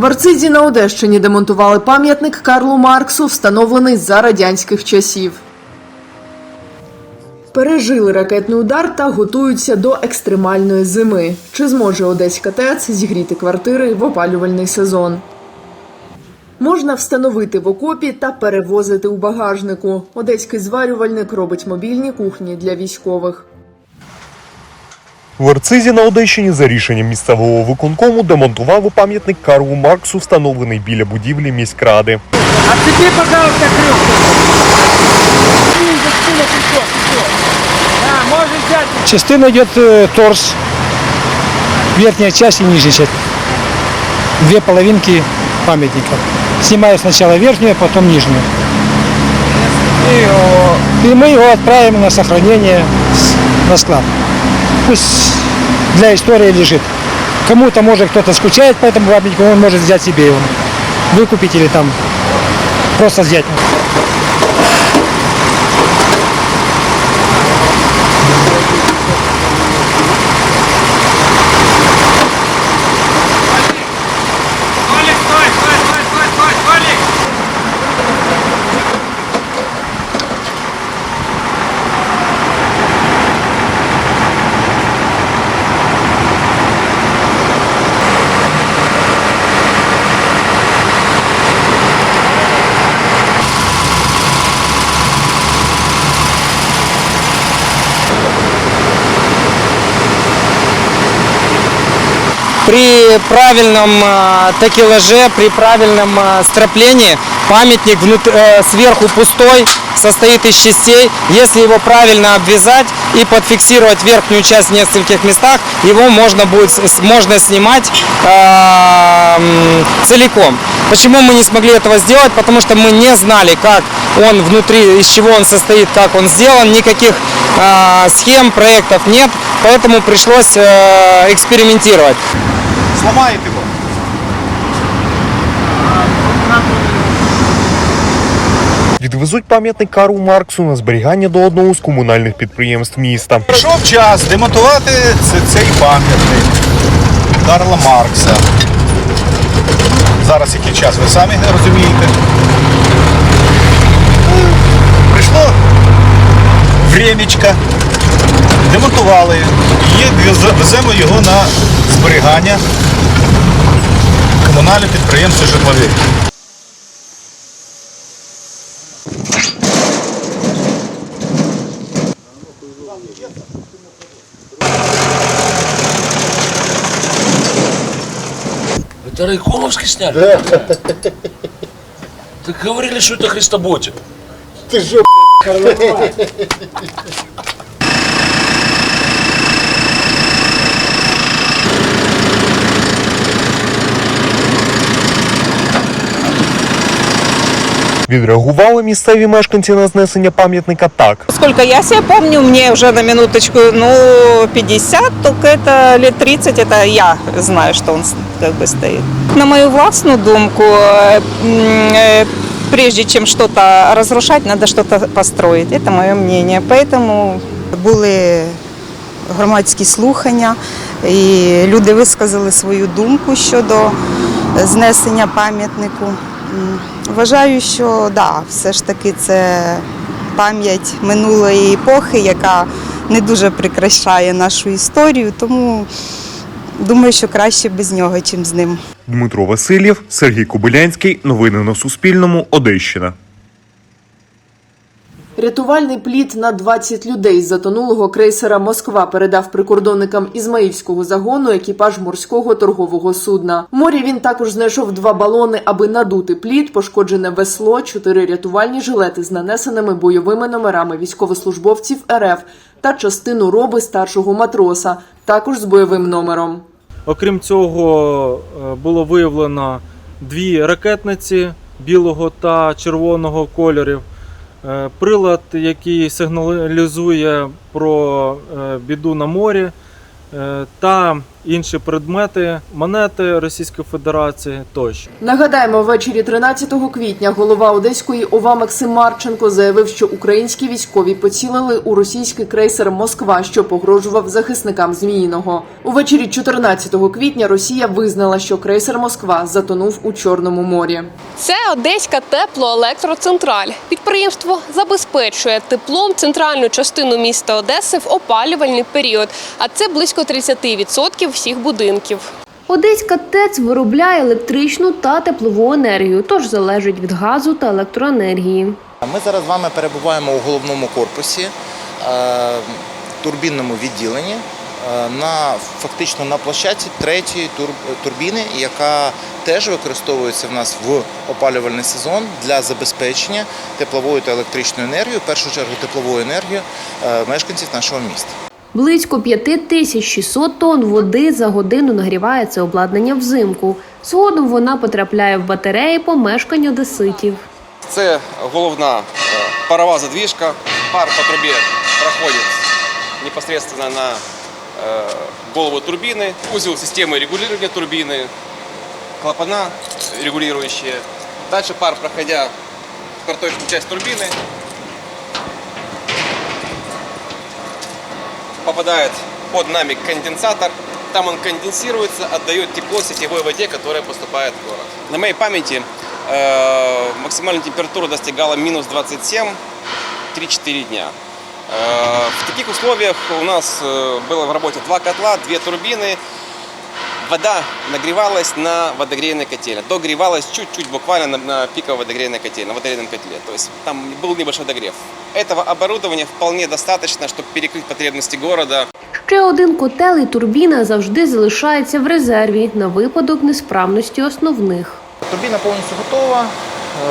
В Арцизі на Одещині демонтували пам'ятник Карлу Марксу, встановлений за радянських часів. Пережили ракетний удар та готуються до екстремальної зими. Чи зможе Одеська ТЕЦ зігріти квартири в опалювальний сезон? Можна встановити в окопі та перевозити у багажнику. Одеський зварювальник робить мобільні кухні для військових. В Арцизі на Одещині за рішенням місцевого виконкому демонтували пам'ятник Карлу Марксу, встановлений біля будівлі міськради. Отцепи, пожалуйста, крюк. Частина идет э, торс, верхняя часть и нижняя часть. Две половинки памятника. Снимаю сначала верхнюю, а потом нижнюю. И, о, и мы на сохранение на склад. Пусть для истории лежит. Кому-то, может, кто-то скучает по этому памятнику, он может взять себе его. Выкупить или там просто взять. При правильном э, такелаже, при правильном э, страплении памятник э, сверху пустой, состоит из частей. Если его правильно обвязать и подфиксировать верхнюю часть в нескольких местах, его можно будет можно снимать м, целиком. Почему мы не смогли этого сделать? Потому что мы не знали, как он внутри, из чего он состоит, как он сделан. Никаких схем, проектов нет, поэтому пришлось э, экспериментировать. Сломаєте його. Відвезуть пам'ятник Карлу Марксу на зберігання до одного з комунальних підприємств міста. Прийшов час демонтувати це- цей пам'ятник Карла Маркса. Зараз який час, ви самі розумієте. Прийшло времечко, демонтували і веземо його на зберігання комунальне підприємство житлові. Это Райкомовский сняли? Да. Так говорили, что это Христоботик. Відреагували місцеві мешканці на знесення пам'ятника так. Сколько я себя помню, мне уже на минуточку, ну, 50, только это лет 30, это я знаю, что он с- как бы стоит. На мою властную думку, э, м, э, прежде чем что-то разрушать, надо что-то построить. Это мое мнение. Поэтому були громадські слухання, і люди висказали свою думку щодо знесення пам'ятнику. Вважаю, що да, все ж таки це пам'ять минулої епохи, яка не дуже прикрашає нашу історію, тому думаю, що краще без нього, чим з ним. Дмитро Васильєв, Сергій Кобилянський. Новини на Суспільному. Одещина. Рятувальний плід на 20 людей з затонулого крейсера Москва передав прикордонникам Ізмаїльського загону екіпаж морського торгового судна. В морі він також знайшов два балони, аби надути плід, пошкоджене весло, чотири рятувальні жилети з нанесеними бойовими номерами військовослужбовців РФ та частину роби старшого матроса, також з бойовим номером. Окрім цього, е, було виявлено дві ракетниці білого та червоного кольорів. Е, Прилад, який сигналізує про е, біду на морі, е, та інші предмети, монети Російської Федерації тощо. Нагадаємо, ввечері 13 квітня голова Одеської ОВА Максим Марченко заявив, що українські військові поцілили у російський крейсер Москва, що погрожував захисникам Зміїного. Увечері 14 квітня Росія визнала, що крейсер Москва затонув у Чорному морі. Це Одеська теплоелектроцентраль. Підприємство забезпечує теплом центральну частину міста Одеси в опалювальний період, а це близько 30% всіх будинків. Одеська ТЕЦ виробляє електричну та теплову енергію, тож залежить від газу та електроенергії. Ми зараз з вами перебуваємо у головному корпусі, е, турбінному відділенні, е, на фактично на площадці третьої турбіни, яка теж використовується в нас в опалювальний сезон для забезпечення тепловою та електричною енергією, в першу чергу тепловою енергією е, мешканців нашого міста. Близько 5600 тонн води за годину нагріває це обладнання взимку. Згодом вона потрапляє в батареї помешкань одеситів. Це головна е, парова задвіжка. Пар по трубі проходить непосредственно на е, голову турбины, узел системы регулирования турбины, клапана регулирующие. Дальше пар, проходя в карточную часть турбины, попадает под нами конденсатор. Там он конденсируется, отдает тепло сетевой воде, которая поступает в город. На моей памяти э, максимальная температура достигала минус 27 3-4 дня. Э, в таких условиях у нас э, было в работе два котла, две турбины. Вода нагревалась на водогрейной котельне. Догревалась чуть-чуть буквально на, на пиковой водогрейной котельне, на водогрейном котле. То есть там был небольшой догрев. Этого оборудования вполне достаточно, чтобы перекрыть потребности города. Ще один котел і турбіна завжди залишається в резерві на випадок несправності основних. Турбіна повністю готова.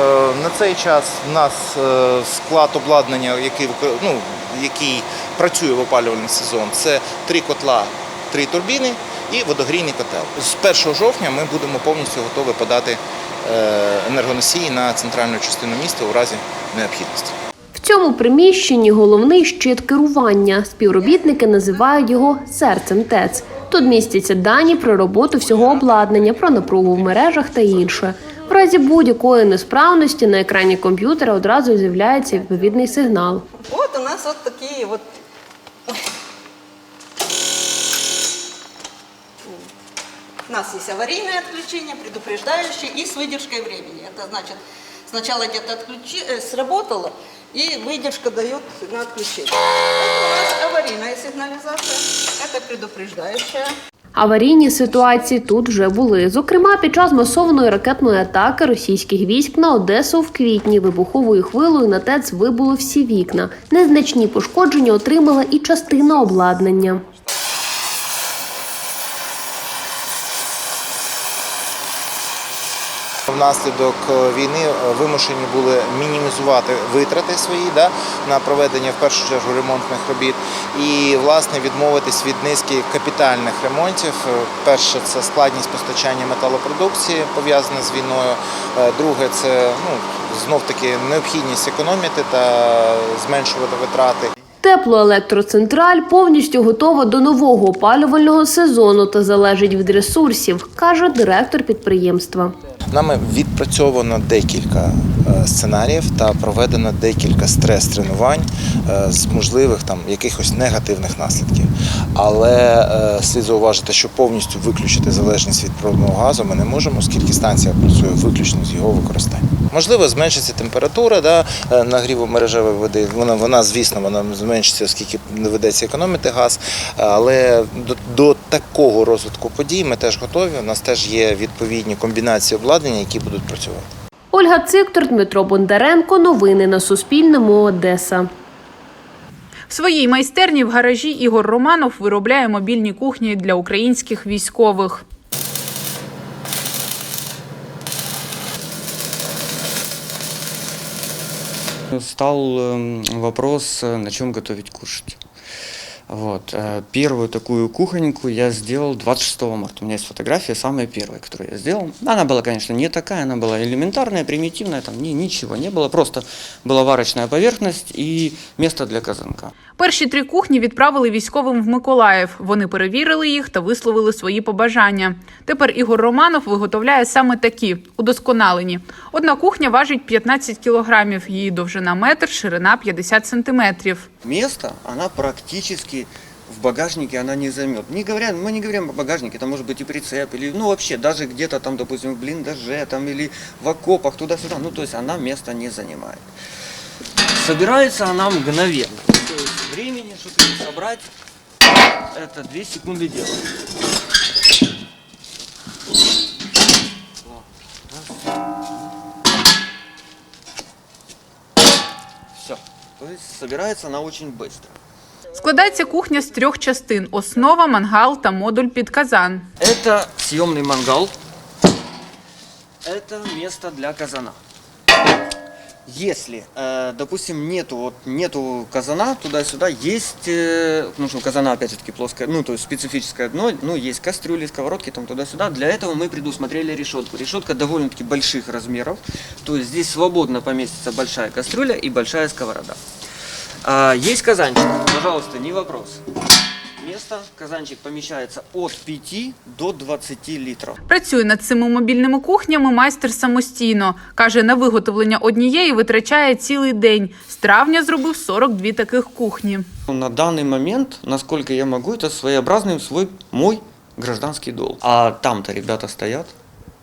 Е, На цей час в нас е, склад обладнання, який, вико- ну, який працює в опалювальний сезон, це три котла, три турбіни і водогрійний котел. З 1 жовтня ми будемо повністю готові подати е, енергоносії на центральну частину міста у разі необхідності. В цьому приміщенні головний щит керування. Співробітники називають його серцем ТЕЦ. Тут містяться дані про роботу всього обладнання, про напругу в мережах та інше. В разі будь-якої несправності на екрані комп'ютера одразу з'являється відповідний сигнал. Вот у нас вот такие вот. У нас есть аварийное отключение, предупреждающее и с выдержкой времени. Это значит, сначала где-то отключи, э, сработало, и выдержка дает на отключение. Это у нас аварийная сигнализация, это предупреждающая. Аварійні ситуації тут вже були. Зокрема, під час масованої ракетної атаки російських військ на Одесу в квітні вибуховою хвилою на ТЕЦ вибуло всі вікна. Незначні пошкодження отримала і частина обладнання. Внаслідок е, війни е, вимушені були мінімізувати витрати свої да, на проведення в першу чергу ремонтних робіт і власне відмовитись від низки капітальних ремонтів. Е, Перше це складність постачання металопродукції пов'язана з війною. Друге це ну знов таки необхідність економити та зменшувати витрати. Теплоелектроцентраль повністю готова до нового опалювального сезону та залежить від ресурсів, каже директор підприємства. Нами відпрацьовано декілька сценаріїв та проведено декілька стрес-тренувань е, з можливих там якихось негативних наслідків. Але е, слід зауважити, що повністю виключити залежність від природного газу ми не можемо, оскільки станція працює виключно з його використання. Можливо, зменшиться температура да, е, нагріву мережевої води. Вона, вона, звісно, вона зменшиться, оскільки не ведеться економити газ. Але до, до такого розвитку подій ми теж готові. У нас теж є відповідні комбінації обладнання, які будуть працювати. Ольга Циктор, Дмитро Бондаренко. Новини на Суспільному. Одеса. В своїй майстерні в гаражі Ігор Романов виробляє мобільні кухні для українських військових. Стал вопрос, э, на чем готовить кушать. Вот. э, Первую такую кухоньку я сделал 26 марта. У меня есть фотография, самая первая, которую я сделал. Она была, конечно, не такая, она была элементарная, примитивная, там ни, ничего не было, просто была варочная поверхность и место для казанка. Перші три кухні відправили військовим в Миколаїв. Вони перевірили їх та висловили свої побажання. Тепер Ігор Романов виготовляє саме такі удосконалені. Одна кухня важить 15 кілограмів, її довжина метр, ширина 50 сантиметрів. Место, она практически в багажнике она не займет. Не говоря, мы не говорим о багажнике, это может быть и прицеп, или, ну, вообще, даже где-то там, допустим, в блиндаже, там, или в окопах, туда-сюда, ну, то есть она место не занимает. Собирается она мгновенно. То есть времени, чтобы ее собрать, это 2 секунды дела. Все. То есть собирается она очень быстро. Складається кухня з трьох частин: основа, мангал та модуль під казан. Это съемный мангал. Это место для казана. Если, э, допустим, нету, вот, нету казана туда-сюда, есть, ну что казана опять же таки плоское, ну то есть специфическое дно, ну есть кастрюли, сковородки там туда-сюда. Для этого мы предусмотрели решетку. Решетка довольно-таки больших размеров, то есть здесь свободно поместится большая кастрюля и большая сковорода. А, есть казанчик, пожалуйста, не вопрос. Место, казанчик помещается от 5 до 20 литров. Працює над цими мобільними кухнями майстер самостійно. Каже, на виготовлення однієї витрачає цілий день. З травня зробив 42 таких кухні. На данный момент, насколько я могу, это своеобразный свой мой гражданский долг. А там-то ребята стоят,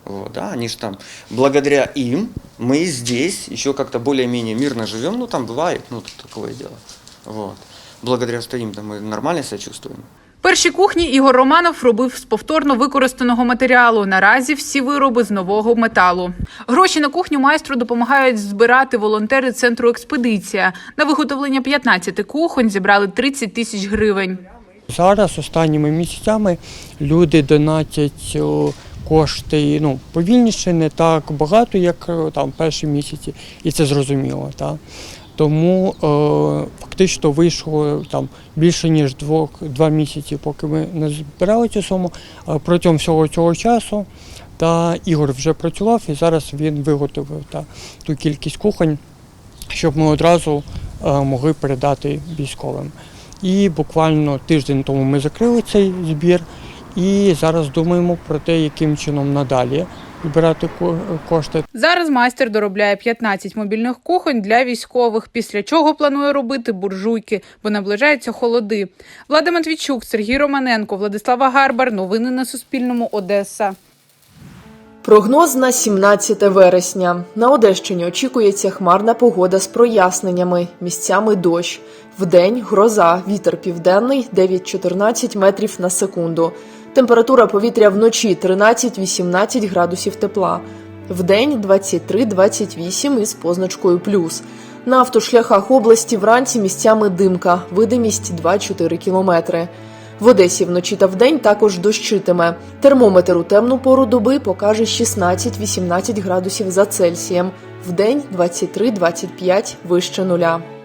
вот, да, они же там, благодаря им мы здесь еще как-то более-менее мирно живем, ну там бывает, ну тут такое дело, вот. Благодаря что им-то нормально себя чувствуем. Перші кухні Ігор Романов робив з повторно використаного матеріалу. Наразі всі вироби з нового металу. Гроші на кухню майстру допомагають збирати волонтери центру експедиція. На виготовлення 15 кухонь зібрали 30 тисяч гривень. Зараз останніми місяцями люди донатять кошти ну, повільніше, не так багато, як там перші місяці, і це зрозуміло. Так? Тому е, фактично вийшло там більше ніж двох, два місяці, поки ми не збирали цю суму. Е, Протягом всього цього часу та Ігор вже працював і зараз він виготовив та, ту кількість кухонь, щоб ми одразу е, могли передати військовим. І буквально тиждень тому ми закрили цей збір, і зараз думаємо про те, яким чином надалі збирати кошти. Зараз майстер доробляє 15 мобільних кухонь для військових, після чого планує робити буржуйки, бо наближаються холоди. Влада Матвійчук, Сергій Романенко, Владислава Гарбар. Новини на Суспільному. Одеса. Прогноз на 17 вересня. На Одещині очікується хмарна погода з проясненнями, місцями дощ. Вдень гроза, вітер південний 9-14 метрів на секунду. Температура повітря вночі 13-18 градусів тепла. Вдень 23-28 із позначкою плюс. На автошляхах області вранці місцями димка, видимість 2-4 кілометри. В Одесі вночі та вдень також дощитиме. Термометр у темну пору доби покаже 16-18 градусів за Цельсієм. Вдень 23-25 вище нуля.